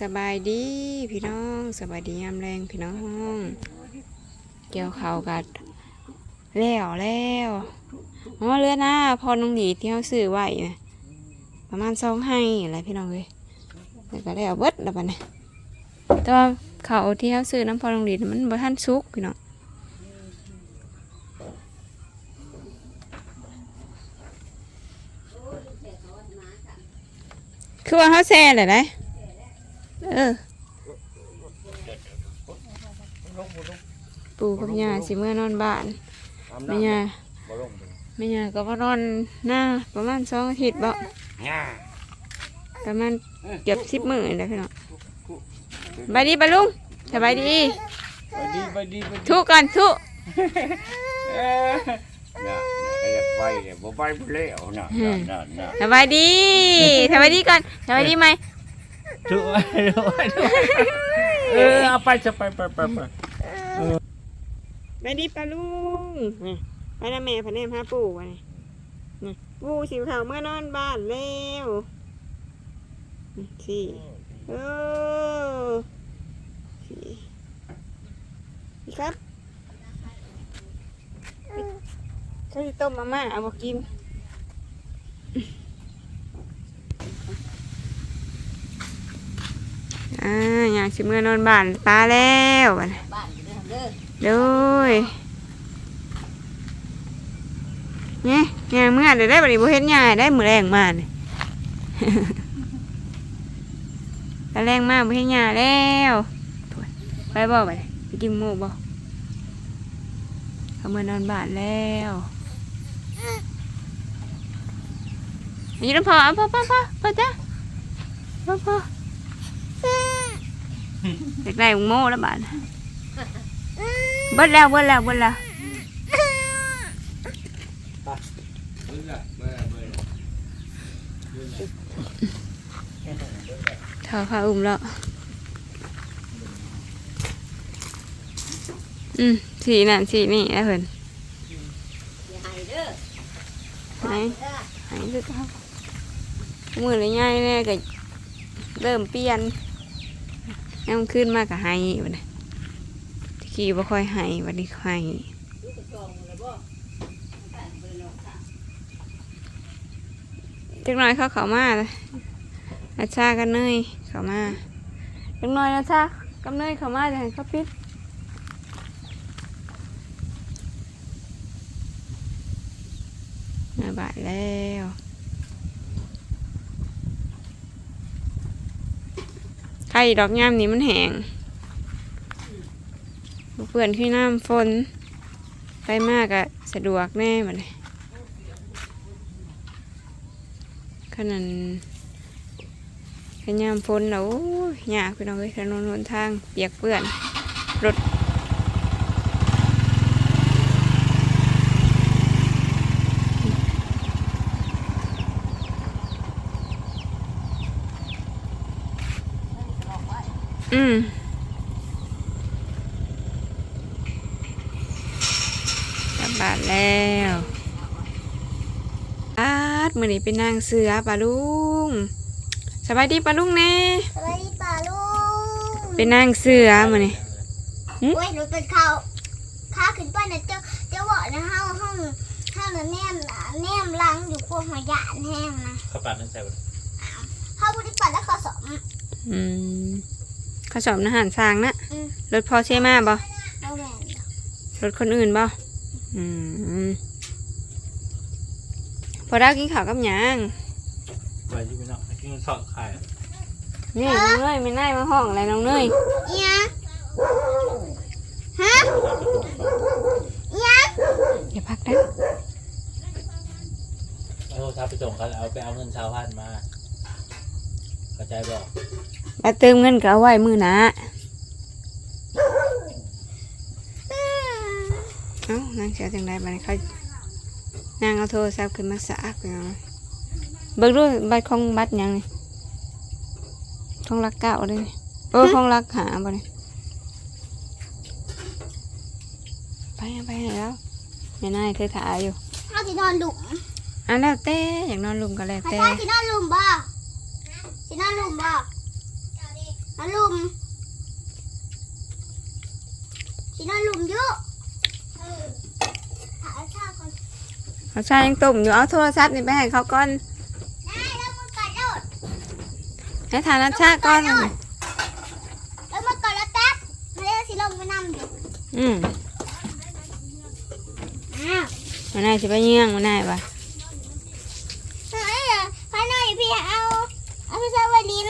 สบายดีพี่น้องสบายดียามแรงพี่น้อง เกี่ยวเขากัดแล้วแล้วอ๋อเรือหน้าพอน้องหลีที่เขาซื้อไว้นะประมาณสองให้อะไรพี่น้องเลยแล้วก็แล้วเบิดแล้วปะเนี่ยแต่ว่าเขาที่เขาซื้อน้ำพอน้องหลีมันบ่ทันสุกพี่น้องคือว่าเขาแซ่เลยนะ เออ ปู่กับย่าสิเมื่อนอนบ้านแม่ย่าแม่ย่าก็มานอนหน้าประมาณสองอาทิตย์บ่ประมาณเกือบสิบมื้อนี่แหละพี่น้องสบายดีปะลุงสบายดีไปดีไปดีไปดีทุกก่อนทุกเอ้ยน่ะน่ะก็อยากไปเนี่ยบ่ไปบ่แล้วน่ะน่ะน่ะน่ะสบายดีสบายดีก่อนสบายดีไหม ดูไว้ดูไว้ดูไว้เออเอาไปจะไปไปไปไปสบายดีปะลุงไปนะแม่พะเนมหาปู่วะนี่ปู่สิเขาเมื่อนอนบ้านแล้วสี่เออสี่ครับเขาจะต้มมาม่าเอามากิน อ่าอยากชิมเมื่อนอนบ้านปลาแล้วบ้านเด้อเด้อโดยเนี่ยยางเมื่อเดี๋ยวได้บัดนี้บ่เห็นยายได้มือแรงมาเนี่ยตาแรงมากบ่เห็นยายแล้วไปบ่ไปไปกินหมูบ่เขาเมื่อนอนบ้านแล้วอยู่น้ำพอเอาพอพอพอพอจ้ะพอพอ เด็กได้หมูโม่แล้วบ้านเบิดแล้วเบิดแล้วเบิดแล้วเท่าผ้าอุ้มแล้ว อืมสีนั่นสีนี่ไอ้เพิ่นอย่าให้เด้อไหนเด้อหายคือเขามือเลยง่ายแน่ก็เริ่มเปลี่ยนแนมขึ้นมากกับไฮวันนี้ที่ขี่บ่ค่อยไฮวันนี้ไฮดูกระกอยจักหน่อยเขาเขามาเลยอาชากันเนยเขามาจักหน่อยนะชากับเนยเขามาจะให้เขาปิดมาบ่าดแล้ว ไข่ดอกงามนี้มันแห้งเปื่อนขึ้นน้ำฝนไปมากอะสะดวกแน่บัดนี้ขนาดขยามฝนแล้วโอ้ยากไปน้องเอ้ยถนนหนทางเปียกเปื้อน รถอืมกลับบ้านแล้วอาดมือนี้ เป็นนางเสือปลาลุงสบายดีปลาลุงแน่สวัสดีป่าลุงเป็นนางเสือมือนี้หึโอ้ยหนูเป็นเขาข้าขึ้นไปนะเจ้าเจ้าบอกนะห้องห้องห้องน่ะแนมหลังแนมหลังอยู่พวกหัวหยาดแห้งนะเขาปัดนั่นใส่บ่เขาบริปัดแล้วเขาสมอืมเขาสอบอาหารสร้างนะอืมรถพอใช่มาบ่เอาแหวนรถคนอื่นบ่อืมพ อได้กินข้าวกับหยังไปที่พี่น้องกินสองไข่นี่น้องเนยไม่น่ายมาห้องอะไรน้องเนยเอียฮะเอียอย่าพักนะเอาโทรศัพท์ไปส่งเขาเอาไปเอาเงินชาวพันมาเข้าใจบอกมาเติมเงินก็เอาไว้มือหนะเอ้านางเสียจังไดบัดนี้เขา นางเอาโทรศัพท์ขึ้นมาสากเอาเบิ่งดูบัตรของบัตรหยังนี่ของรักเก่าเลยนี่เออของรักหาบ่นี่ไปเอาไปไหนแล้วไม่น่าเธอถ่ายอยู่เขาที่นอนหลุมอะแล้วแต่อยากนอนลุมก็แล้วใครแต่ท่าที่นอนหลุมบ่ที่นอนหลุมบ่มาลุมสินอนลุมเยอะเออถ่ายชาก่อน เขาชายยังตุ่มอยู่เอาโทรศัพท์นี่ไปให้เขาก่อนได้แล้วมือกัดโดดให้ทานนัชชาก่อนแล้วมือกัดแล้วแต๊บมาเรียกสิลงไปนำอยู่อืมอ้าวมันนายสิไปเยี่ยงมันนายปะเฮ้ยพาหน่อยพี่เอาเอาพี่เซอร์ไว้ลิ้น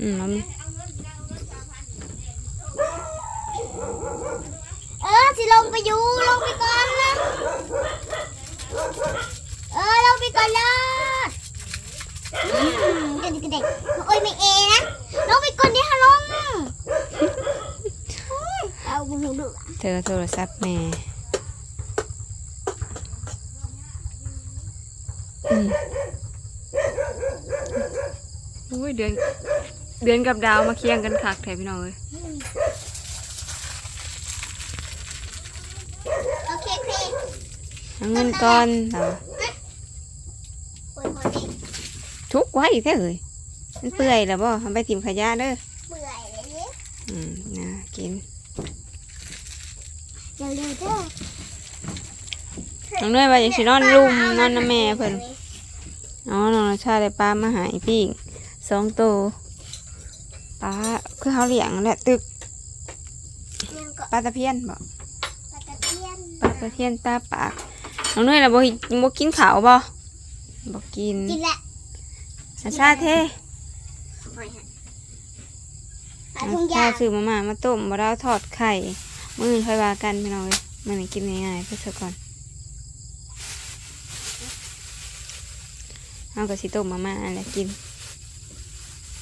อืมแล้วมันเออสิลงไปอยู่ลงไปก่อนนะเออลงไปก่อนเลยอืม กระดิกกระเด็กโอ้ยไม่เอนะลงไปก่อนดิฮะลงอุ้ยเอาบุญดุเธอโทรศัพท์แม่อืมอุ้ยเดือนเดือนกับดาวมาเคียงกันคักแถพี่น้องเลยโอเคโอเคเอาเงินก่อนเอาปวดหัวเด็ก ทุก ไว้แท้เลยมันเปื่อยแล้วบ่ทำไปถิ่มขยะเด้อเบื่อเลยเนี่ยอืมนะกินเดี๋ยวเร็วเด้อน้องเนยว่าอย่างสินอนลุ่มนอนน้ำแม่เพิ่นอ๋อน้องชาได้ปลามาใหายพี่สองตัวปลาคือเขาเลี้ยงแหละตึกยังเกาะปลาตะเพียนบอกปลาตะเพียนปลาตะเพียนตาปากน้องเนยน่ะบ่หิบ่กินข้าวบ่บ่กินกินแหละ อาชาเทหอยหันปลาอาทุ่งชายางซื้อมาม่ามาต้มบ่ได้เอาทอดไข่มื้ออื่นค่อยว่ากันพี่น้องเอ้ยมื้อนี้กินง่ายๆเพื่อเธอก่อนเอาก็สิต้มมาม่าแหละกิน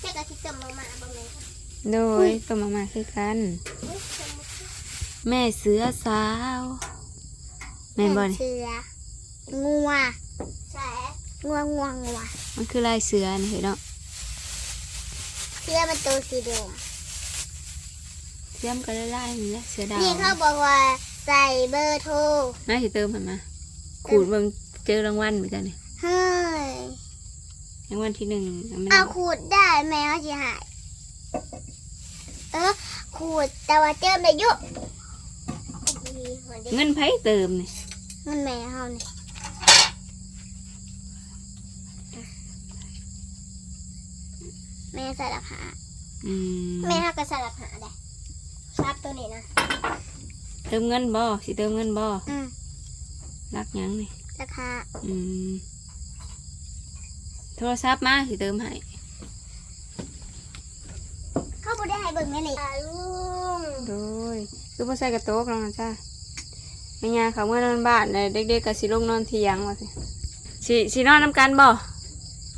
เจ้ากะทิเติมมามาบ่แม่นโดยต้มมาม่าคือกันอุ๊ยเติมมาแม่เสือสาวแม่นบ่นี่เสืองัวใช่งัวงัวงัว มันคือลายเสือนี่เห็นเนาะเสือมันตัวสีแดงเสือมันก็ลายๆนี่แหละเสือดาวนี่เขาบอกว่าใส่เบอร์โทรน่าสิเติมมันมาขูดเบิ่งเจอรางวัลเหมือนกันนี่เฮ้ยรางวัลที่หนึ่งมันเอาขูดได้แมวจะหายเออขูดแต่ว่าเจิมได้เยอะเงินไผเติมนี่เงินแม่เฮานี่ แม่สลับหาอืมแม่เฮาก็สลับหาได้ซับตัวนี้นะเติมเงินบ่สิเติมเงินบ่อืมรักหยังนี่ราคาอืมโทรศัพท์มาสิเติมให้เขาบ่ได้ให้เบิ่งแม่นี่ลุงโดยคือบ่ใส่กระโต๊ะน้องนะจ้าแม่ย่าเขาเมื่อนอนบ้านเลยเด็กๆก็สิลงนอนเที่ยงว่าสิสิสินอนนํกันบ่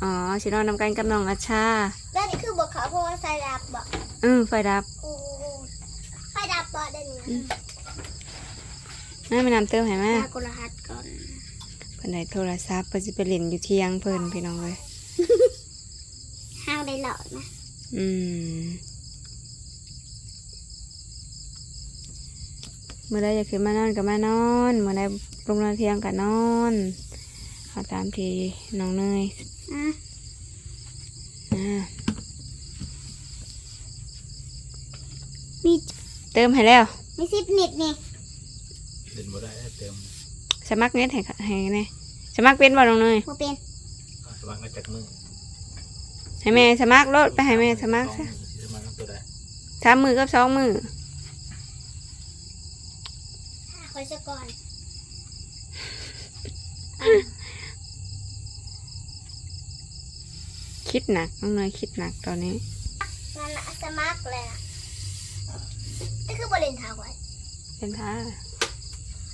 อ๋อสินอนนํกันกับน้องอาชา ดับบ่อืมไฟดับโอ้ไฟดับบ่เดี๋ยวนี้นั่นไม่นำเติมให้แม่ตากรหัสก่อนเพิ่นได้โทรศัพท์เพิ่นสิไปเล่นอยู่เที่ยงเพิ่นพี่น้องเลยห้างได้หลอดนะอืมเมื่อใดจะขึ้นมานอนก็มานอนเมื่อใดลงนอนเที่ยงก็นอนเอาตามที่น้องเนยอะ อ่า มี เติมให้แล้ว มีสิบนิดนี่เดินบ่ได้เติมสมัครเน็ตให้ให้แน่สมัครเป็นบ่น้องเนยบ่เป็นสมัครมาจากมือให้แม่สมัครรถไปให้แม่สมัครซะสมัครตัวใดสามมือกับสองมือคอยซะก่อนคิดหนักน้องเนยคิดหนักตอนนี้นั่นน่ะสมัครเลย นะนี่คือบริเวณทางไว้เป็นท่า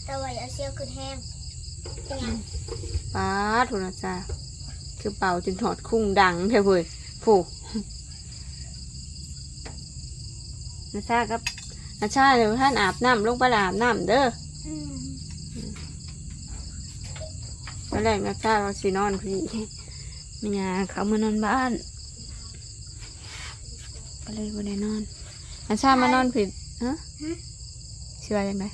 แต่ว่าอย่าเซียวขึ้นแห้งเป็นไงป้าโทรศัพท์คือเป่าจนถอดคุ้งดังเถอะเว้ยผูกนาชาครับนาชาเดี๋ยวท่านอาบน้ำลงไปอาบน้ำเด้ออืมตอนแรกนาชาเราสินอนพี่ไม่ยาเขามานอนบ้าน ก็เลยบ่ได้นอน นาชามานอนผิดฮะชื่อว่าจังไง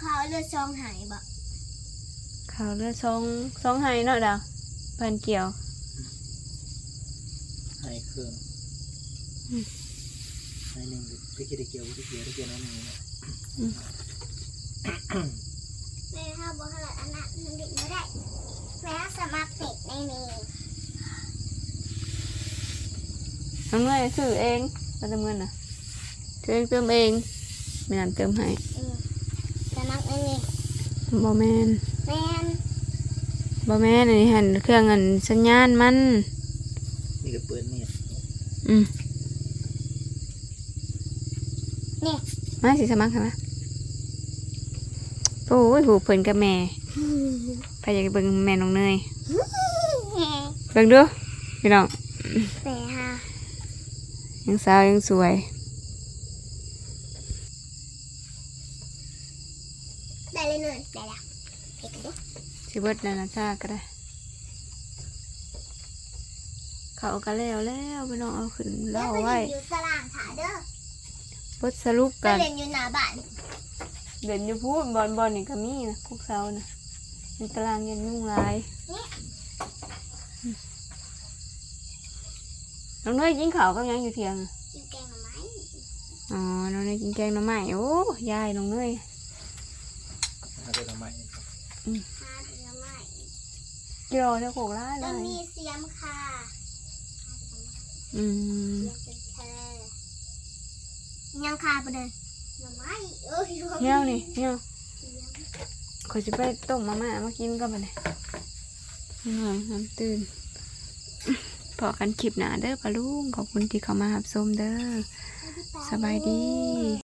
เขาเลือดซองหายบ่เขาเลือดซองซองไห้เนาะดาวพันเกี่ยวให้เครื่องในหนึ่งตะกี้ตะเกียวตะเกียวตะเกียวน้อยหนึ่งเนี่ยแม่ถ้าบอกให้อันนั้นมันดิ่งไม่ได้แม่สมัครเด็กในนี้น้องเนยซื้อเอง เราจะเงินน่ะซื้อเองเติมเองไม่นำเติมให้อืมสมัครในนี้บอแมนแม่นบอแมนอันนี้หันเครื่องเงินสัญญาณมันนี่ก็เปิดเนี่ยอืมนี่มาสิสมัครค่ะมาโอ้ยหูเพิ่นกับแม่ไปอยากเบิ่งแม่น้องเนยเบิ่งดูพี่น้องแม่ฮะ ยังสาวยังสวย ได้เลยหนึ่งได้ละเพ็กดูสิเบิดนานาชาก็ได้ เขาก็แล้วแล้วพี่น้องเอาขึ้นแล้เล่าวก็ไว้อยู่ตารางขาเด้อบทสรุปก็กันเรียนอยู่หน้าบ้านเด่นอยู่พูดบอลบอลนี่ก็มีนะพวกเสานะเป็นตารางยันยุ่งลาย น้องเนยกินข้าวกับหยังอยู่เที่ยงอะอยู่แกงหน่อไม้อ๋อ น้องเนยกินแกงหน่อไม้โอ้ยายน้องเนยเอาไปทำไมหาหน่อไม้กิโลเท่าโขกล้าเลแล้วยมีเสียมค่ะอืม เสียมเป็นเธอยังคาไปเลยหน่อไม้เอ้ยเงี้ยวนี่เงี้ยวขอยจะไปต้มมาม่ามากินก็มาเลยน้องน้ำตื่นพ อกันคลิปหนาเด้อปะลุงขอบคุณที่เข้ามาหับชมเด้อสบายดี